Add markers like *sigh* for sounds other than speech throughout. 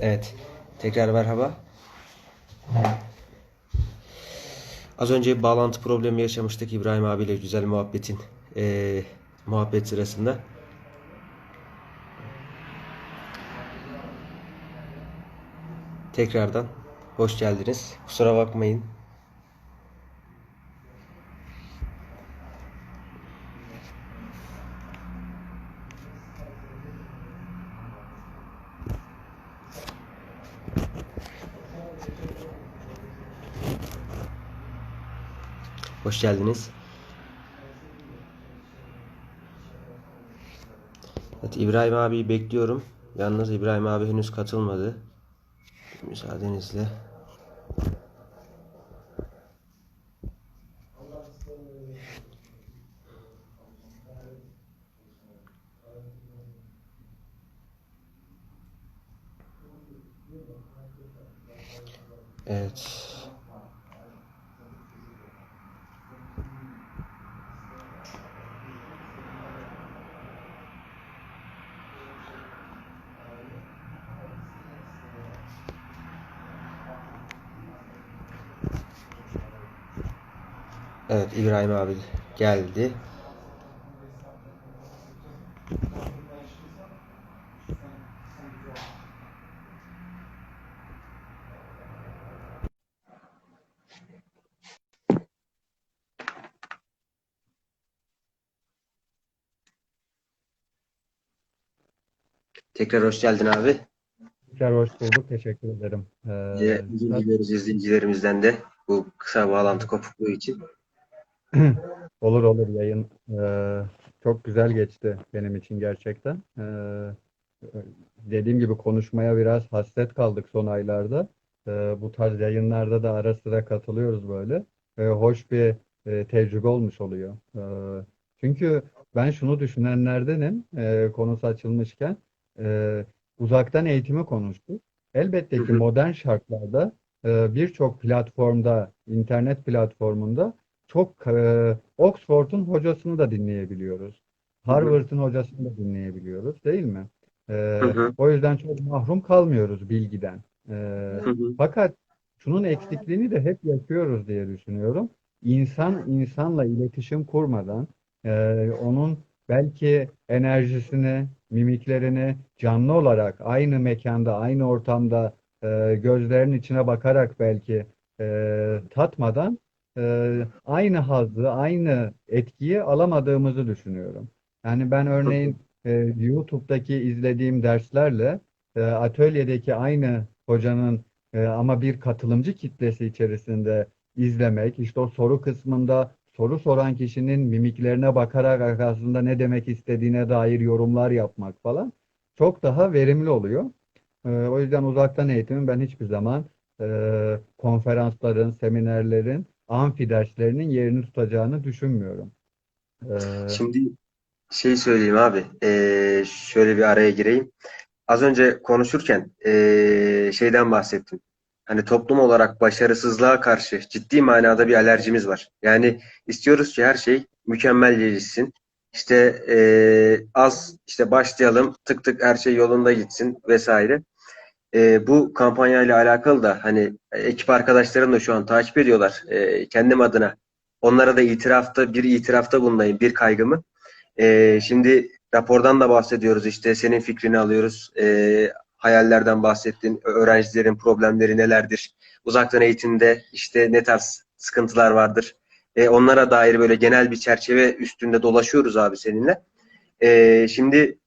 Evet. Tekrar merhaba. Az önce bağlantı problemi yaşamıştık İbrahim abiyle güzel muhabbetin eee, muhabbet sırasında. Tekrardan hoş geldiniz. Kusura bakmayın. Hoş geldiniz. Evet İbrahim abi bekliyorum. Yalnız İbrahim abi henüz katılmadı. Müsaadenizle. Evet. Evet İbrahim abi geldi. Tekrar hoş geldin abi. Tekrar hoş bulduk. Teşekkür ederim. Ee, diliyoruz izleyicilerimizden de bu kısa bağlantı kopukluğu için. *clears throat* olur olur yayın ee, çok güzel geçti benim için gerçekten. Ee, dediğim gibi konuşmaya biraz hasret kaldık son aylarda. Ee, bu tarz yayınlarda da ara sıra katılıyoruz böyle. Ee, hoş bir e, tecrübe olmuş oluyor. Ee, çünkü ben şunu düşünenlerdenim e, konusu açılmışken e, uzaktan eğitimi konuştuk. Elbette ki modern şartlarda e, birçok platformda, internet platformunda çok e, Oxford'un hocasını da dinleyebiliyoruz. Harvard'ın hocasını da dinleyebiliyoruz, değil mi? E, Hı hı. o yüzden çok mahrum kalmıyoruz bilgiden. E, Hı hı. fakat şunun eksikliğini de hep yapıyoruz diye düşünüyorum. İnsan insanla iletişim kurmadan, e, onun belki enerjisini, mimiklerini canlı olarak aynı mekanda, aynı ortamda e, gözlerinin içine bakarak belki e, tatmadan e, aynı hazzı, aynı etkiyi alamadığımızı düşünüyorum. Yani ben örneğin e, YouTube'daki izlediğim derslerle e, atölyedeki aynı hocanın e, ama bir katılımcı kitlesi içerisinde izlemek, işte o soru kısmında soru soran kişinin mimiklerine bakarak aslında ne demek istediğine dair yorumlar yapmak falan çok daha verimli oluyor. E, o yüzden uzaktan eğitimin ben hiçbir zaman e, konferansların, seminerlerin, amfi derslerinin yerini tutacağını düşünmüyorum. E, Şimdi şey söyleyeyim abi. Ee, şöyle bir araya gireyim. Az önce konuşurken ee, şeyden bahsettim. Hani toplum olarak başarısızlığa karşı ciddi manada bir alerjimiz var. Yani istiyoruz ki her şey mükemmel gelişsin. İşte ee, az işte başlayalım, tık tık her şey yolunda gitsin vesaire. Ee, bu kampanyayla alakalı da hani ekip arkadaşlarım da şu an takip ediyorlar. Ee, kendim adına onlara da itirafta bir itirafta bulunayım, bir kaygımı. Ee, şimdi rapordan da bahsediyoruz işte senin fikrini alıyoruz. Ee, hayallerden bahsettin. Öğrencilerin problemleri nelerdir? Uzaktan eğitimde işte ne tarz sıkıntılar vardır? Ee, onlara dair böyle genel bir çerçeve üstünde dolaşıyoruz abi seninle. Ee, şimdi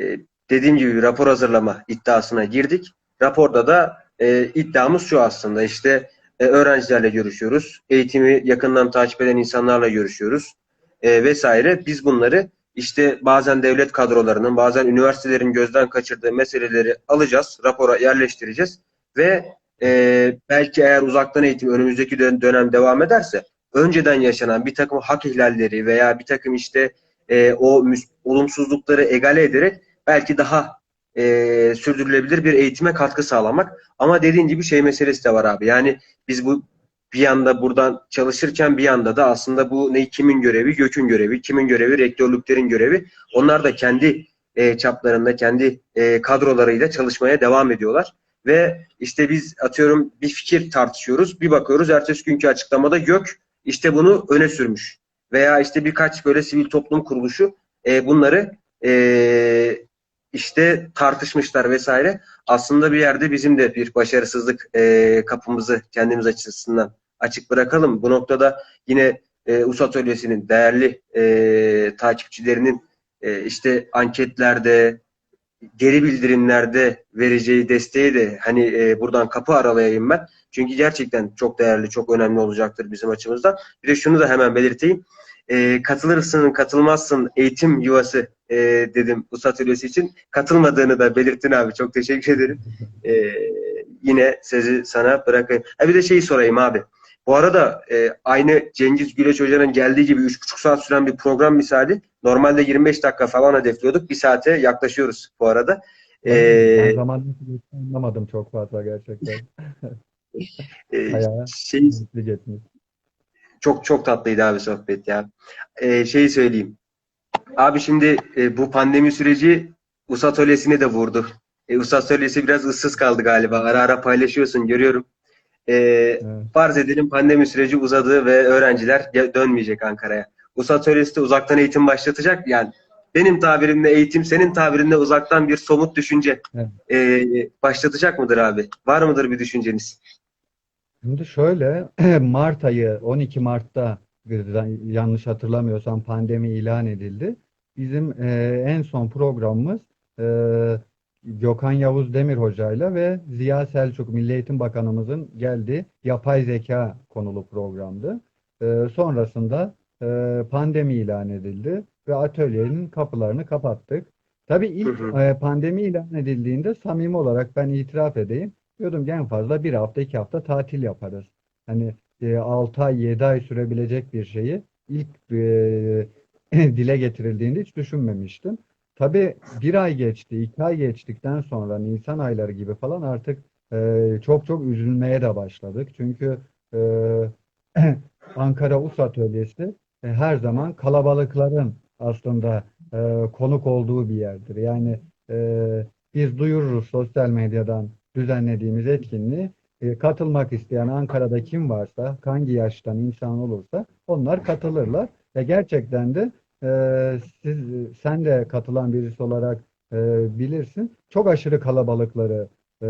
e, dediğim gibi rapor hazırlama iddiasına girdik. Raporda da e, iddiamız şu aslında işte e, öğrencilerle görüşüyoruz. Eğitimi yakından takip eden insanlarla görüşüyoruz e, vesaire. Biz bunları işte bazen devlet kadrolarının, bazen üniversitelerin gözden kaçırdığı meseleleri alacağız, rapora yerleştireceğiz ve e, belki eğer uzaktan eğitim önümüzdeki dön- dönem devam ederse önceden yaşanan bir takım hak ihlalleri veya bir takım işte e, o olumsuzlukları egale ederek belki daha e, sürdürülebilir bir eğitime katkı sağlamak. Ama dediğin gibi şey meselesi de var abi. Yani biz bu bir yanda buradan çalışırken bir yanda da aslında bu ne kimin görevi? Gök'ün görevi, kimin görevi? Rektörlüklerin görevi. Onlar da kendi e, çaplarında, kendi e, kadrolarıyla çalışmaya devam ediyorlar. ve işte biz atıyorum bir fikir tartışıyoruz. Bir bakıyoruz ertesi günkü açıklamada YÖK işte bunu öne sürmüş. Veya işte birkaç böyle sivil toplum kuruluşu e, bunları e, işte tartışmışlar vesaire. Aslında bir yerde bizim de bir başarısızlık e, kapımızı kendimiz açısından açık bırakalım. Bu noktada yine e, US Atölyesi'nin değerli e, takipçilerinin e, işte anketlerde, geri bildirimlerde vereceği desteği de hani e, buradan kapı aralayayım ben. Çünkü gerçekten çok değerli, çok önemli olacaktır bizim açımızdan. Bir de şunu da hemen belirteyim. E, katılırsın, katılmazsın eğitim yuvası e, dedim US Atölyesi için. Katılmadığını da belirttin abi. Çok teşekkür ederim. E, yine sözü sana bırakayım. Ha bir de şeyi sorayım abi. Bu arada e, aynı Cengiz Güleç Hoca'nın geldiği gibi 3,5 saat süren bir program misali. Normalde 25 dakika falan hedefliyorduk. Bir saate yaklaşıyoruz bu arada. Ben E, zaman anlamadım çok fazla gerçekten. *laughs* e, şey. Çok çok tatlıydı abi sohbet ya. E, şeyi söyleyeyim. Abi şimdi e, bu pandemi süreci US Atölyesi'ne de vurdu. E, US Atölyesi biraz ıssız kaldı galiba. Ara ara paylaşıyorsun görüyorum. E, Evet. farz edelim pandemi süreci uzadı ve öğrenciler dönmeyecek Ankara'ya. US Atölyesi de uzaktan eğitim başlatacak. Yani benim tabirimle eğitim, senin tabirinle uzaktan bir somut düşünce Evet. e, başlatacak mıdır abi? Var mıdır bir düşünceniz? Şimdi şöyle *clears throat* Mart ayı 12 Mart'ta yanlış hatırlamıyorsam pandemi ilan edildi. Bizim e, en son programımız e, Gökhan Yavuz Demir Hoca'yla ve Ziya Selçuk Milli Eğitim Bakanımızın geldiği yapay zeka konulu programdı. E, sonrasında e, pandemi ilan edildi ve atölyenin kapılarını kapattık. Tabii ilk Hı hı. e, pandemi ilan edildiğinde samimi olarak ben itiraf edeyim. Diyordum ki en fazla bir hafta iki hafta tatil yaparız. Hani e, 6 ay 7 ay sürebilecek bir şeyi ilk e, *laughs* dile getirildiğinde hiç düşünmemiştim. Tabii bir ay geçti, iki ay geçtikten sonra Nisan ayları gibi falan artık e, çok çok üzülmeye de başladık. Çünkü e, *clears throat* Ankara US Atölyesi e, her zaman kalabalıkların aslında e, konuk olduğu bir yerdir. Yani e, biz duyururuz sosyal medyadan düzenlediğimiz etkinliği. E, katılmak isteyen Ankara'da kim varsa, hangi yaştan insan olursa onlar katılırlar. Ve gerçekten de e, siz, sen de katılan birisi olarak e, bilirsin. Çok aşırı kalabalıkları e,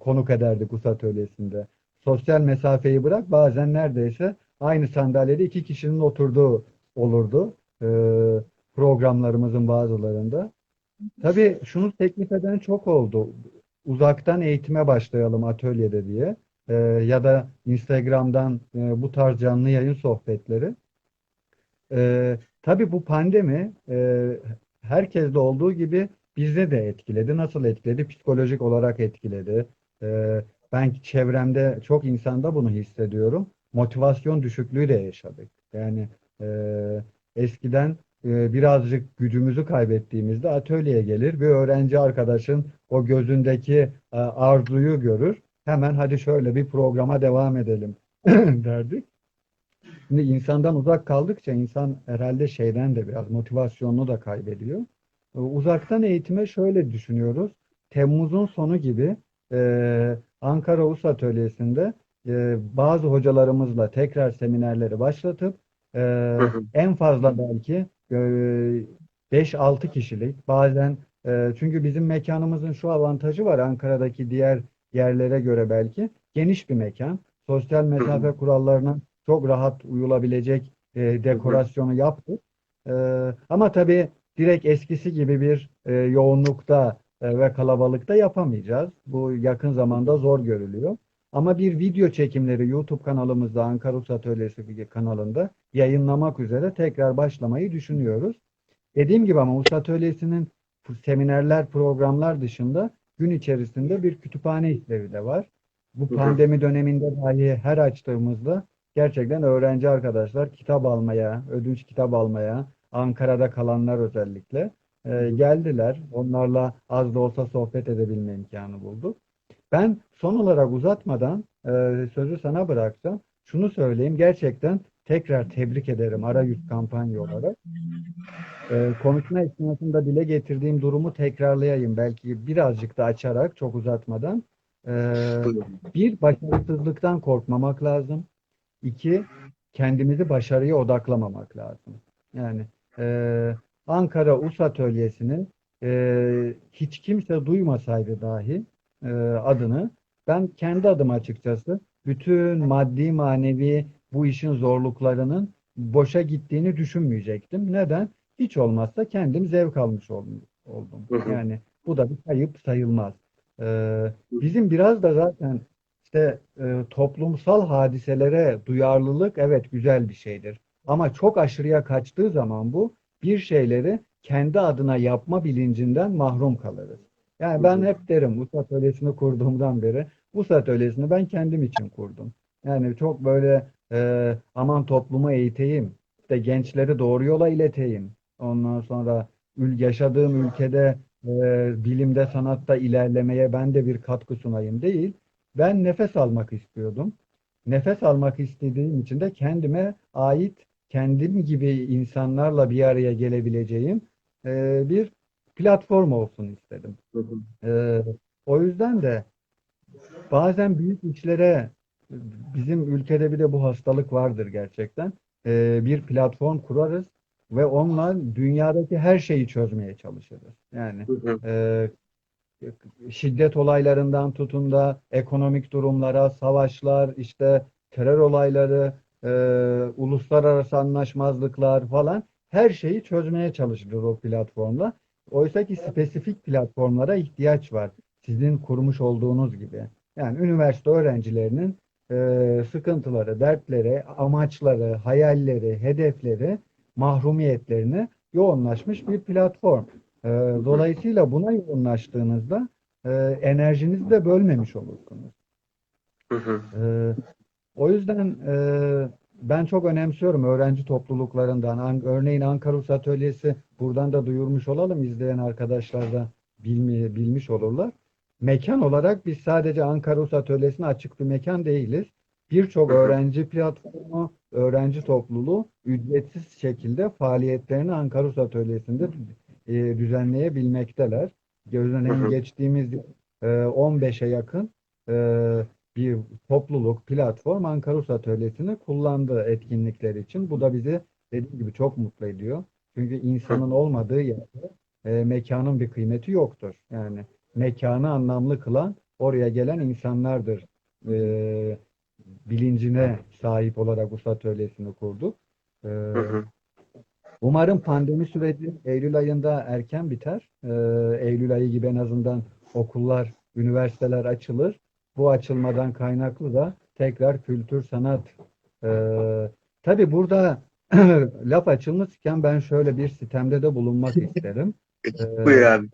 konuk ederdik US Atölyesi'nde. Sosyal mesafeyi bırak bazen neredeyse aynı sandalyede iki kişinin oturduğu olurdu e, programlarımızın bazılarında. Tabii şunu teklif eden çok oldu. Uzaktan eğitime başlayalım atölyede diye. E, ya da Instagram'dan e, bu tarz canlı yayın sohbetleri. E, tabii bu pandemi e, herkeste olduğu gibi bizde de etkiledi. Nasıl etkiledi? Psikolojik olarak etkiledi. E, ben çevremde çok insanda bunu hissediyorum. Motivasyon düşüklüğü de yaşadık. Yani e, eskiden birazcık gücümüzü kaybettiğimizde atölyeye gelir bir öğrenci arkadaşın o gözündeki e, arzuyu görür. Hemen hadi şöyle bir programa devam edelim *clears throat* derdik. Şimdi insandan uzak kaldıkça insan herhalde şeyden de biraz motivasyonunu da kaybediyor. E, Uzaktan eğitime şöyle düşünüyoruz. Temmuz'un sonu gibi e, Ankara US Atölyesi'nde e, bazı hocalarımızla tekrar seminerleri başlatıp e, en fazla belki 5-6 kişilik bazen e, çünkü bizim mekanımızın şu avantajı var Ankara'daki diğer yerlere göre belki geniş bir mekan. Sosyal mesafe kurallarına çok rahat uyulabilecek e, dekorasyonu yaptık. E, ama tabii direkt eskisi gibi bir yoğunlukta ve kalabalıkta yapamayacağız. Bu yakın zamanda zor görülüyor. Ama bir video çekimleri YouTube kanalımızda Ankara Us Atölyesi kanalında yayınlamak üzere tekrar başlamayı düşünüyoruz. Dediğim gibi ama Us Atölyesi'nin seminerler, programlar dışında gün içerisinde bir kütüphane işlevi de var. Bu pandemi döneminde dahi her açtığımızda gerçekten öğrenci arkadaşlar kitap almaya, ödünç kitap almaya, Ankara'da kalanlar özellikle e, geldiler. Onlarla az da olsa sohbet edebilme imkanı bulduk. Ben son olarak uzatmadan e, sözü sana bıraksam şunu söyleyeyim. Gerçekten tekrar tebrik ederim Arayüz kampanya olarak. E, konuşma esnasında dile getirdiğim durumu tekrarlayayım. Belki birazcık da açarak çok uzatmadan. Buyurun. bir, başarısızlıktan korkmamak lazım. İki, kendimizi başarıya odaklamamak lazım. Yani e, Ankara Us Atölyesi'ni e, hiç kimse duymasaydı dahi e, adını ben kendi adıma açıkçası bütün maddi manevi bu işin zorluklarının boşa gittiğini düşünmeyecektim. Neden? Hiç olmazsa kendim zevk almış oldum. Yani bu da bir kayıp sayılmaz. Ee, bizim biraz da zaten işte e, toplumsal hadiselere duyarlılık evet güzel bir şeydir. Ama çok aşırıya kaçtığı zaman bu bir şeyleri kendi adına yapma bilincinden mahrum kalırız. Yani ben hep derim Us Atölyesi'ni kurduğumdan beri Us Atölyesi'ni ben kendim için kurdum. Yani çok böyle e, aman toplumu eğiteyim, işte gençleri doğru yola ileteyim. Ondan sonra ül- yaşadığım ülkede e, bilimde, sanatta ilerlemeye ben de bir katkı sunayım değil. Ben nefes almak istiyordum. Nefes almak istediğim için de kendime ait, kendim gibi insanlarla bir araya gelebileceğim e, bir platform olsun istedim. Ee, o yüzden de bazen büyük işlere bizim ülkede bir de bu hastalık vardır gerçekten. Ee, bir platform kurarız ve onunla dünyadaki her şeyi çözmeye çalışırız. Yani e, şiddet olaylarından tutun da ekonomik durumlara, savaşlar, işte terör olayları, e, uluslararası anlaşmazlıklar falan her şeyi çözmeye çalışırız o platformla. Oysa ki spesifik platformlara ihtiyaç var. Sizin kurmuş olduğunuz gibi. Yani üniversite öğrencilerinin e, sıkıntıları, dertleri, amaçları, hayalleri, hedefleri, mahrumiyetlerine yoğunlaşmış bir platform. E, dolayısıyla buna yoğunlaştığınızda e, enerjinizi de bölmemiş olursunuz. Hı hı. Ee, o yüzden e, ben çok önemsiyorum öğrenci topluluklarından. An- örneğin Ankara Rus Atölyesi buradan da duyurmuş olalım. izleyen arkadaşlar da bilmi- bilmiş olurlar. Mekan olarak biz sadece Ankara Rus Atölyesi'ne açık bir mekan değiliz. Birçok öğrenci platformu, öğrenci topluluğu ücretsiz şekilde faaliyetlerini Ankara Rus Atölyesi'nde e, düzenleyebilmekteler. Hı. geçtiğimiz yıl, e, 15'e yakın e, bir topluluk, platform Ankara Rus Atölyesi'ni kullandı etkinlikler için. Bu da bizi dediğim gibi çok mutlu ediyor. Çünkü insanın olmadığı yerde e, mekanın bir kıymeti yoktur. Yani mekanı anlamlı kılan oraya gelen insanlardır. E, bilincine sahip olarak Rus Atölyesi'ni kurduk. E. Umarım pandemi süreci Eylül ayında erken biter. Ee, Eylül ayı gibi en azından okullar, üniversiteler açılır. Bu açılmadan kaynaklı da tekrar kültür, sanat. Ee, tabii burada *clears throat* laf açılmışken ben şöyle bir sitemde de bulunmak *laughs* isterim. Ee, Buyur abi.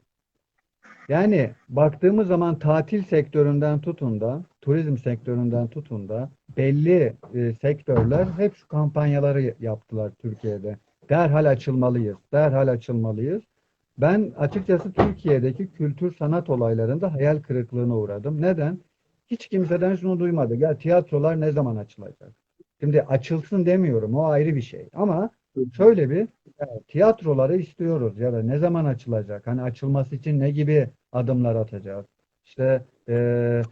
yani baktığımız zaman tatil sektöründen tutun da, turizm sektöründen tutun da belli e, sektörler hep şu kampanyaları yaptılar Türkiye'de. Derhal açılmalıyız, derhal açılmalıyız. Ben açıkçası Türkiye'deki kültür sanat olaylarında hayal kırıklığına uğradım. Neden? Hiç kimseden şunu duymadık. Ya tiyatrolar ne zaman açılacak? Şimdi açılsın demiyorum, o ayrı bir şey. Ama şöyle bir ya, tiyatroları istiyoruz ya da ne zaman açılacak? Hani açılması için ne gibi adımlar atacağız? İşte eee,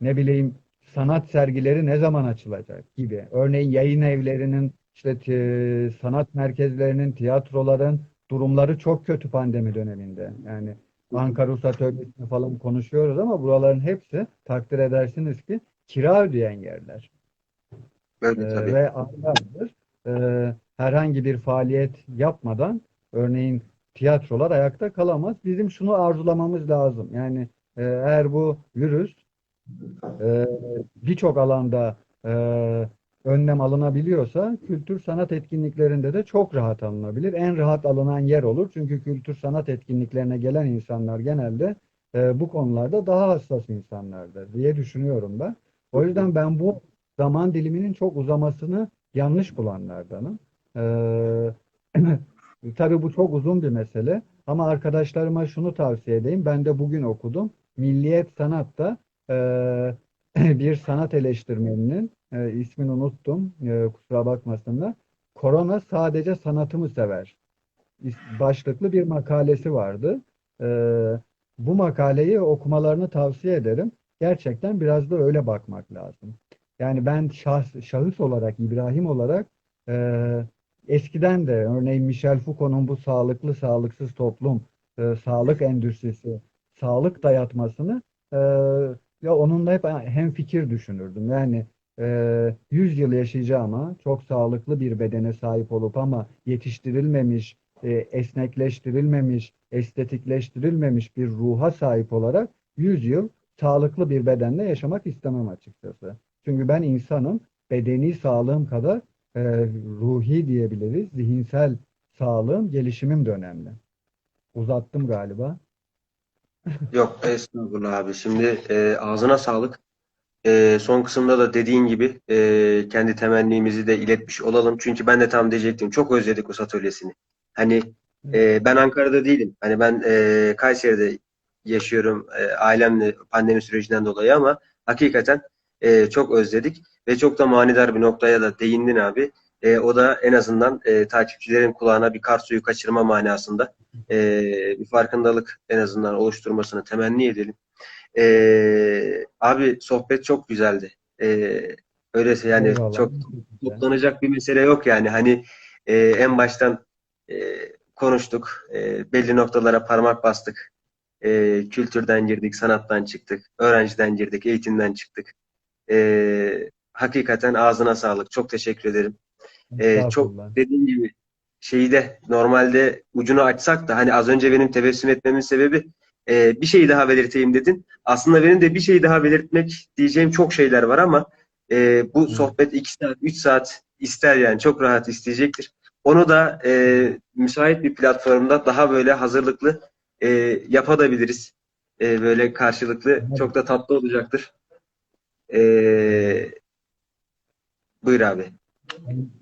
ne bileyim sanat sergileri ne zaman açılacak gibi. Örneğin yayın evlerinin işte sanat merkezlerinin, tiyatroların durumları çok kötü pandemi döneminde. Yani Ankara Rus Atölyesi'ni falan konuşuyoruz ama buraların hepsi takdir edersiniz ki kira ödeyen yerler. Öyle Ee, tabii. ve aylardır e, herhangi bir faaliyet yapmadan örneğin tiyatrolar ayakta kalamaz. Bizim şunu arzulamamız lazım. Yani e, eğer bu virüs e, birçok alanda e, önlem alınabiliyorsa kültür sanat etkinliklerinde de çok rahat alınabilir. En rahat alınan yer olur. Çünkü kültür sanat etkinliklerine gelen insanlar genelde e, bu konularda daha hassas insanlardır diye düşünüyorum ben. O yüzden ben bu zaman diliminin çok uzamasını yanlış bulanlardanım. Ee, *clears throat* tabii bu çok uzun bir mesele ama arkadaşlarıma şunu tavsiye edeyim. Ben de bugün okudum. Milliyet Sanat'ta e, *clears throat* bir sanat eleştirmeninin e, ismini unuttum. E, kusura bakmasınlar. Korona sadece sanatı mı sever? Başlıklı bir makalesi vardı. E, bu makaleyi okumalarını tavsiye ederim. gerçekten biraz da öyle bakmak lazım. Yani ben şahs, şahıs olarak, İbrahim olarak e, eskiden de örneğin Michel Foucault'un bu sağlıklı sağlıksız toplum, e, sağlık endüstrisi, sağlık dayatmasını e, ya onunla hep hemfikir düşünürdüm. Yani e, 100 yıl yaşayacağıma çok sağlıklı bir bedene sahip olup ama yetiştirilmemiş, e, esnekleştirilmemiş, estetikleştirilmemiş bir ruha sahip olarak 100 yıl sağlıklı bir bedenle yaşamak istemem açıkçası. Çünkü ben insanım, bedeni sağlığım kadar e, ruhi diyebiliriz, zihinsel sağlığım, gelişimim de önemli. Uzattım galiba. Yok estağfurullah abi. Şimdi e, ağzına sağlık. E, son kısımda da dediğin gibi e, kendi temennimizi de iletmiş olalım. Çünkü ben de tam diyecektim. Çok özledik o atölyesini. Hani e, ben Ankara'da değilim. Hani ben e, Kayseri'de yaşıyorum e, ailemle pandemi sürecinden dolayı ama hakikaten e, çok özledik ve çok da manidar bir noktaya da değindin abi. E, o da en azından e, takipçilerin kulağına bir kar suyu kaçırma manasında e, bir farkındalık en azından oluşturmasını temenni edelim. E, abi sohbet çok güzeldi. E, öyleyse yani Eyvallah. çok toplanacak bir mesele yok yani. Hani e, en baştan e, konuştuk. E, belli noktalara parmak bastık. E, kültürden girdik, sanattan çıktık, öğrenciden girdik, eğitimden çıktık. E, hakikaten ağzına sağlık. Çok teşekkür ederim. E, çok dediğim gibi şeyi de normalde ucunu açsak da hani az önce benim tebessüm etmemin sebebi e, bir şey daha belirteyim dedin. Aslında benim de bir şey daha belirtmek diyeceğim çok şeyler var ama e, bu sohbet 2 saat, 3 saat ister yani çok rahat isteyecektir. Onu da e, müsait bir platformda daha böyle hazırlıklı e, yapabiliriz. E, böyle karşılıklı çok da tatlı olacaktır. E, buyur abi.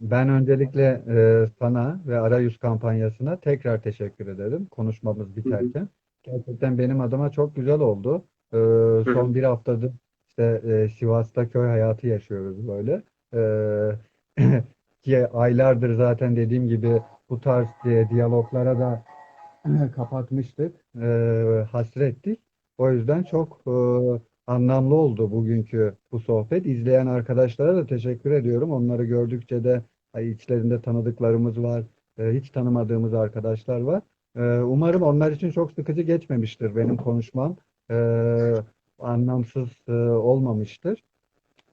Ben öncelikle e, sana ve Arayüz kampanyasına tekrar teşekkür ederim konuşmamız biterken. Gerçekten benim adıma çok güzel oldu. E, son bir haftadır işte e, Sivas'ta köy hayatı yaşıyoruz böyle. E, *clears throat* ki aylardır zaten dediğim gibi bu tarz e, diyaloglara da *clears throat* kapatmıştık, e, hasrettik. O yüzden çok e, anlamlı oldu bugünkü bu sohbet. İzleyen arkadaşlara da teşekkür ediyorum. Onları gördükçe de ay, içlerinde tanıdıklarımız var, e, hiç tanımadığımız arkadaşlar var. E, umarım onlar için çok sıkıcı geçmemiştir benim konuşmam. E, anlamsız e, olmamıştır.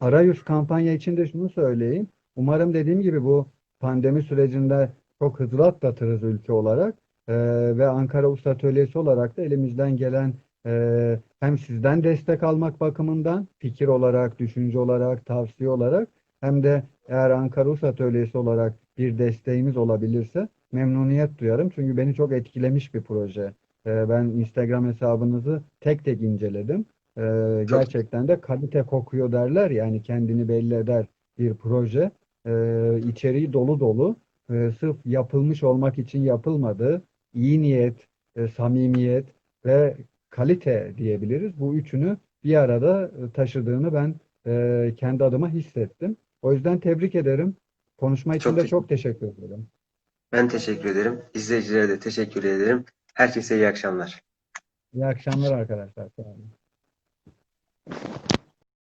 Arayüz kampanya için de şunu söyleyeyim. Umarım dediğim gibi bu pandemi sürecinde çok hızlı atlatırız ülke olarak. Ee, ve Ankara Usta Atölyesi olarak da elimizden gelen e, hem sizden destek almak bakımından fikir olarak, düşünce olarak, tavsiye olarak hem de eğer Ankara Usta Atölyesi olarak bir desteğimiz olabilirse memnuniyet duyarım. Çünkü beni çok etkilemiş bir proje. Ee, ben Instagram hesabınızı tek tek inceledim. Ee, gerçekten de kalite kokuyor derler yani kendini belli eder bir proje. Ee, içeriği dolu dolu. Ee, sırf yapılmış olmak için yapılmadı. İyi niyet, e, samimiyet ve kalite diyebiliriz. Bu üçünü bir arada e, taşıdığını ben e, kendi adıma hissettim. O yüzden tebrik ederim. Konuşma için Çok de çok teşekkür ederim. Ben teşekkür ederim. İzleyicilere de teşekkür ederim. Herkese iyi akşamlar. İyi akşamlar arkadaşlar. Sağ olun.